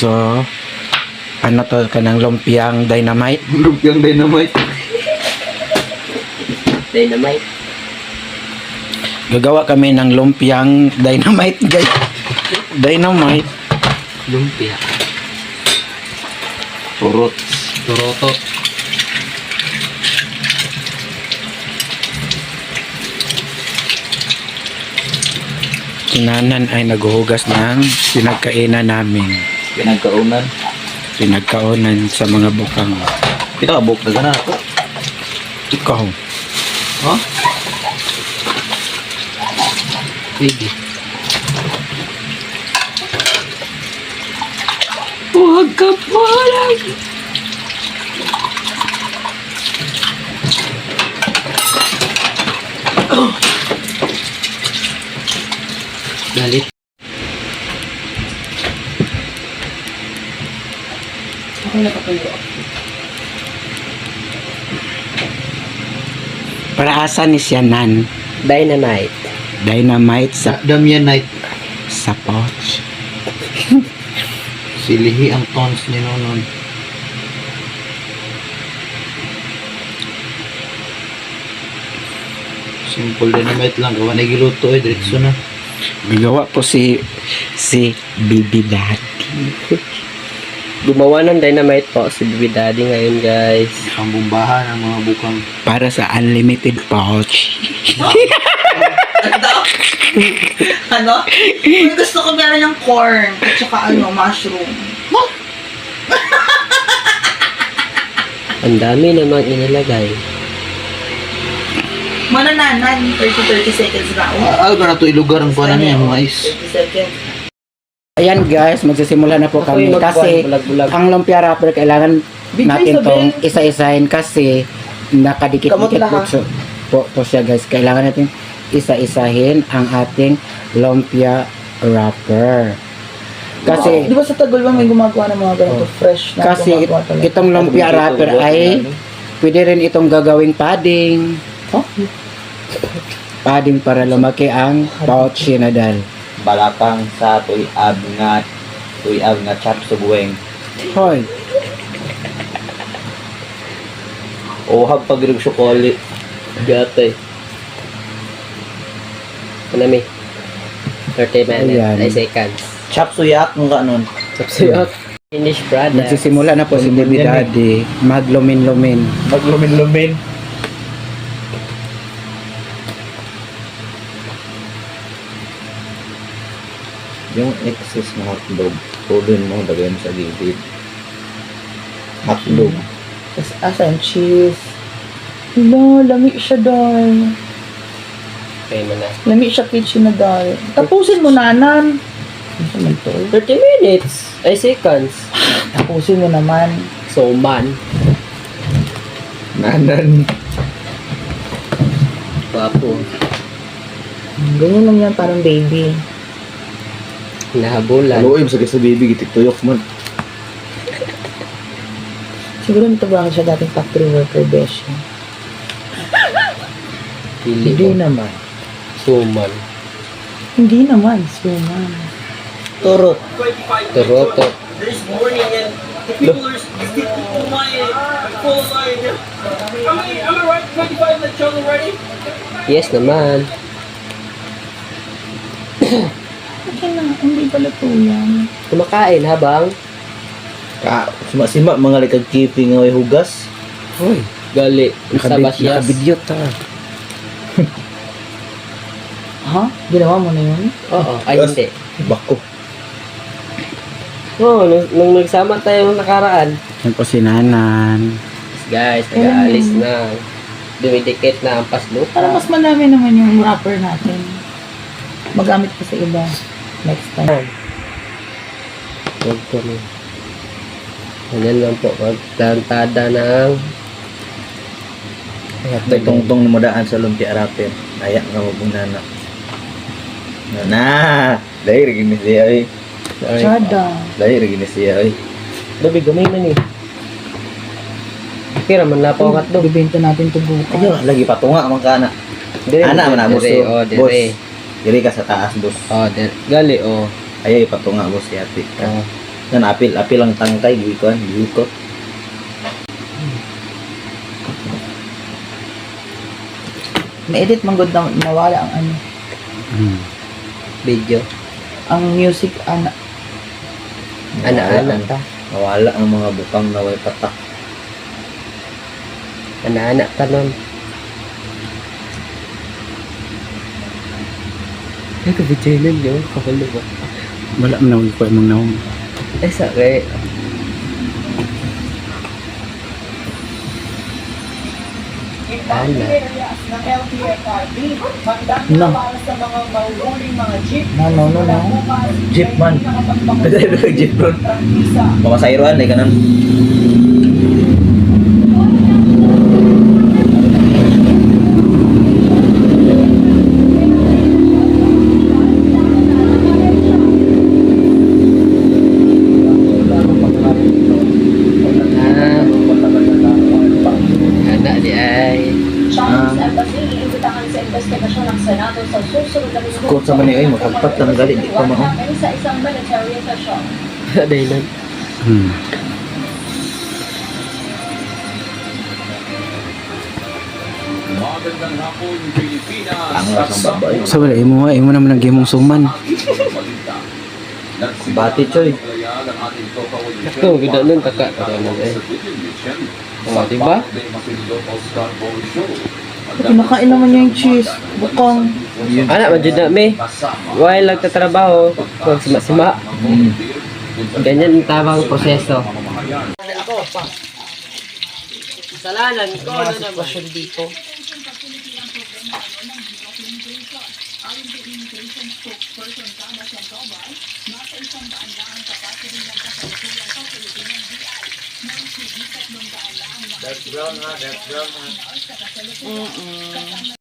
So, ano to kanang lumpiang dynamite? Lumpiang dynamite. Dynamite. Gagawa kami ng lumpiang dynamite, guys. Dynamite. Lumpia. Turot. Turotot. Kinanan ay naghuhugas ng pinagkainan namin. Pinagkaunan. Pinagkaonan sa mga bukang. Kita kabuk na gana ako. Ikaw. Ha? Pwede. Huwag ka po lang. Para asa ni siya nan? Dynamite. Dynamite sa, Damianite. sa pouch. Silihi ang tons ni Nonon. Simple dynamite lang. Gawa na giluto eh. Diretso na. Gagawa po si si Bibi Daddy. Gumawa ng dynamite po si Bibi Daddy ngayon guys. Ang bumbahan ng mga bukang. Para sa unlimited pouch. ano? Kung gusto ko meron ng corn at saka ano, mushroom. Ang dami namang inilagay. Manananan, 30-30 seconds na. Oh, Ah, na to ilugar ang kuwanan niya. Mais. 30 seconds. Ayan guys, magsisimula na po kami kasi ang lumpia wrapper kailangan Bigay natin tong isa-isahin kasi nakadikit-dikit po, po, po siya guys. Kailangan natin isa-isahin ang ating lumpia wrapper. Kasi Di ba sa Tagol ba may gumagawa ng mga ganito fresh na kasi talaga? itong lumpia wrapper ay pwede rin itong gagawing padding. Huh? Padding para lumaki ang pouch na dal. Balakang sa tuyab nga tuyab nga chap subueng. Hoy, Ohag pagirog sukoli. Gatoy. Ano mi? 30 minutes. Ayan. Ay seconds. Chap suyak ng kanon. Subsuyot. Finish product. magsisimula na po si Baby Daddy maglumin-lumin. Maglumin-lumin. Yung excess na hotdog, tulin mo, lagay mo sa gilid. Hotdog. Tapos asa yung cheese. Hala, lami siya dahil. Okay mo na. Lami siya kitchen na dahil. Tapusin mo nanan. Ano naman to? 30 minutes. Ay seconds. Tapusin mo naman. So man. Nanan. Papo. Ganyan lang yan, parang baby. Nahabulan. Haluin sa sa baby, gitik tuyok man. Siguro nito ba siya dating factory worker, Besh? Pili Hindi mo. naman. Suman. Hindi naman, suman. Turot. Turoto. this morning and the people are still full line. Am I, am I right? 25 that shows already? Yes naman. Okay na, hindi pala to yan. Kumakain habang Ka, sima-sima mga likag keeping nga hugas. Hoy, gali sa basyas. nakabidyo ta. Ha? Ginawa mo na yun? Oo. Ay Yes. hindi. Bako. Oo. nung, nung nagsama tayo nung nakaraan. Yan po si Nanan. Guys, nag-aalis na. Dumidikit na ang paslo. Para mas madami naman yung wrapper natin. Magamit pa sa iba. Next time. Huwag na. Ganyan lang po. Magtantada ng May tungtong na madaan sa lumpia rapper. Ayak nga mo pong nana. Nana! Dahil rin siya ay. Sorry. Chada. Dahil rin siya ay. Dabi, gamay man eh. Kira man na po ang hotdog. Bibenta natin to bukas. Ayaw, lagi patunga man ka na. Dire, Ana, dire, man, dire, gusto. oh, dire. Boss. Diri ka sa taas, boss. Oh, der, gali oh. Ayaw ipatunga, boss, si ate. Oh. Yan, apil, apil ang tangkay, gikuan, gikot. Na-edit man good na nawala ang ano. Hmm. Video. Ang music, ana. Ana-ana ta. Nawala ang mga bukang na way patak. Ana-ana ta nun. Ay, kabidyo nun yun. Kabalo ba? Wala man ako ikaw mong naong. Eh, sa kay... Ana. No. No, no, no, no. Jeep man. Pwede jeep ron? Pamasayroan, ay kanan. Ah. Di ay. Ah. Kung sa mani ay, makagpat lang gali, di pa mao. Sa isang military official. Dahil. Hmm. Babae. So wala imo imo naman ang gimong suman. Bati, Choy. Ganda nun taka. Taka nun eh. Oh, di ba? Kinakain naman niya yung cheese. Bukang. Anak, manjud na me. While nagtatrabaho, kung sima-sima. Hmm. Ganyan ang tamang proseso. Kasalanan ko, ano naman? dito. Dark brown ha, dark brown ha. Mm -mm.